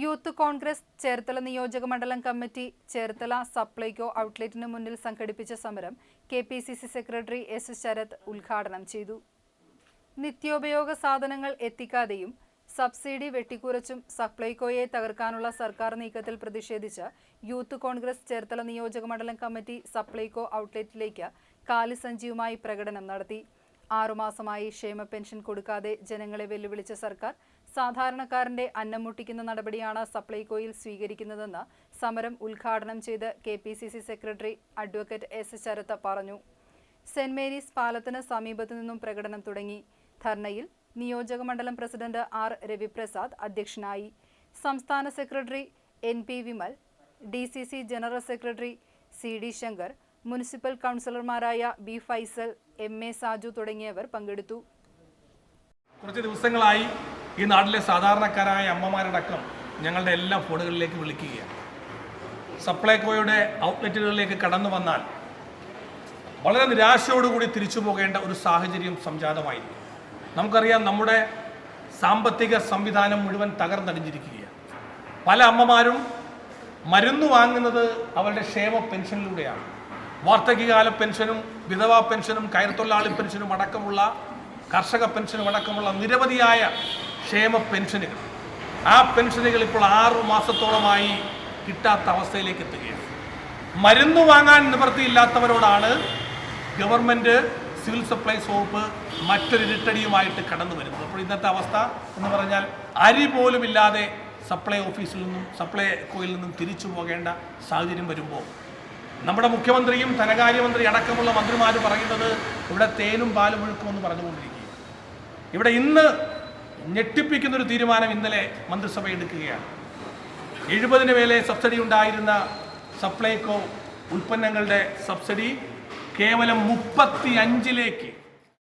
Youth Congress Cherthala നിയോജക മണ്ഡലം committee Cherthala Supplyco ഔട്ട്ലെറ്റിന് മുന്നിൽ സംഘടിപ്പിച്ച സമരം K P C C secretary S Sarath ഉദ്ഘാടനം ചെയ്തു. നിത്യോപയോഗ സാധനങ്ങൾ എത്തിക്കാതെയും സബ്സിഡി വെട്ടിക്കുറച്ചും സപ്ലൈകോയെ തകർക്കാനുള്ള സർക്കാർ നീക്കത്തിൽ പ്രതിഷേധിച്ച് യൂത്ത് കോൺഗ്രസ് ചേർത്തല നിയോജക മണ്ഡലം കമ്മിറ്റി സപ്ലൈകോ ഔട്ട്ലെറ്റിലേക്ക് കാലിസഞ്ചിയുമായി പ്രകടനം നടത്തി. ആറുമാസമായി ക്ഷേമ പെൻഷൻ കൊടുക്കാതെ ജനങ്ങളെ വെല്ലുവിളിച്ച സർക്കാർ സാധാരണക്കാരന്റെ അന്നം മുട്ടിക്കുന്ന നടപടിയാണ് സപ്ലൈകോയിൽ സ്വീകരിക്കുന്നതെന്ന് സമരം ഉദ്ഘാടനം ചെയ്ത് K P C C secretary advocate S Sarath പറഞ്ഞു. സെന്റ് മേരീസ് പാലത്തിന് സമീപത്തു നിന്നും പ്രകടനം തുടങ്ങി. ധർണയിൽ നിയോജക മണ്ഡലം പ്രസിഡന്റ് ആർ രവിപ്രസാദ് അധ്യക്ഷനായി. സംസ്ഥാന secretary N P Vimal D C C general secretary C D Shankar municipal കൗൺസിലർമാരായ B Faisal M A Saju തുടങ്ങിയവർ പങ്കെടുത്തു. കുറച്ച് ദിവസങ്ങളായി ഈ നാട്ടിലെ സാധാരണക്കാരായ അമ്മമാരടക്കം ഞങ്ങളുടെ എല്ലാ ഫോണുകളിലേക്ക് വിളിക്കുകയാണ്. സപ്ലൈകോയുടെ ഔട്ട്ലെറ്റുകളിലേക്ക് കടന്നു വന്നാൽ വളരെ നിരാശയോടുകൂടി തിരിച്ചു പോകേണ്ട ഒരു സാഹചര്യം സംജാതമായിരുന്നു നമുക്കറിയാം നമ്മുടെ സാമ്പത്തിക സംവിധാനം മുഴുവൻ തകർന്നടിഞ്ഞിരിക്കുകയാണ്. പല അമ്മമാരും മരുന്ന് വാങ്ങുന്നത് അവരുടെ ക്ഷേമ പെൻഷനിലൂടെയാണ്. വാർദ്ധക്യകാല പെൻഷനും വിധവാ പെൻഷനും കയർത്തൊഴിലാളി പെൻഷനും അടക്കമുള്ള കർഷക പെൻഷനും അടക്കമുള്ള നിരവധിയായ ക്ഷേമ പെൻഷനുകൾ. ആ പെൻഷനുകൾ ഇപ്പോൾ ആറു മാസത്തോളമായി കിട്ടാത്ത അവസ്ഥയിലേക്ക് എത്തുകയാണ്. മരുന്ന് വാങ്ങാൻ നിവൃത്തിയില്ലാത്തവരോടാണ് ഗവൺമെന്റ് സിവിൽ സപ്ലൈസ് വകുപ്പ് മറ്റൊരു ഇരട്ടടിയുമായിട്ട് കടന്നു വരുന്നത്. അപ്പോൾ ഇന്നത്തെ അവസ്ഥ എന്ന് പറഞ്ഞാൽ അരി പോലും ഇല്ലാതെ സപ്ലൈ ഓഫീസിൽ നിന്നും സപ്ലൈ കോയിൽ നിന്നും തിരിച്ചു പോകേണ്ട സാഹചര്യം വരുമ്പോൾ നമ്മുടെ മുഖ്യമന്ത്രിയും ധനകാര്യമന്ത്രി അടക്കമുള്ള മന്ത്രിമാർ പറയുന്നത് ഇവിടെ തേനും പാലും ഒഴുക്കുമെന്ന് പറഞ്ഞുകൊണ്ടിരിക്കുകയാണ്. ഇവിടെ ഇന്ന് ഞെട്ടിപ്പിക്കുന്ന ഒരു തീരുമാനം ഇന്നലെ മന്ത്രിസഭ എടുക്കുകയാണ്. എഴുപതിന് മേലെ സബ്സിഡി ഉണ്ടായിരുന്ന സപ്ലൈകോ ഉൽപ്പന്നങ്ങളുടെ സബ്സിഡി കേവലം മുപ്പത്തി അഞ്ചിലേക്ക്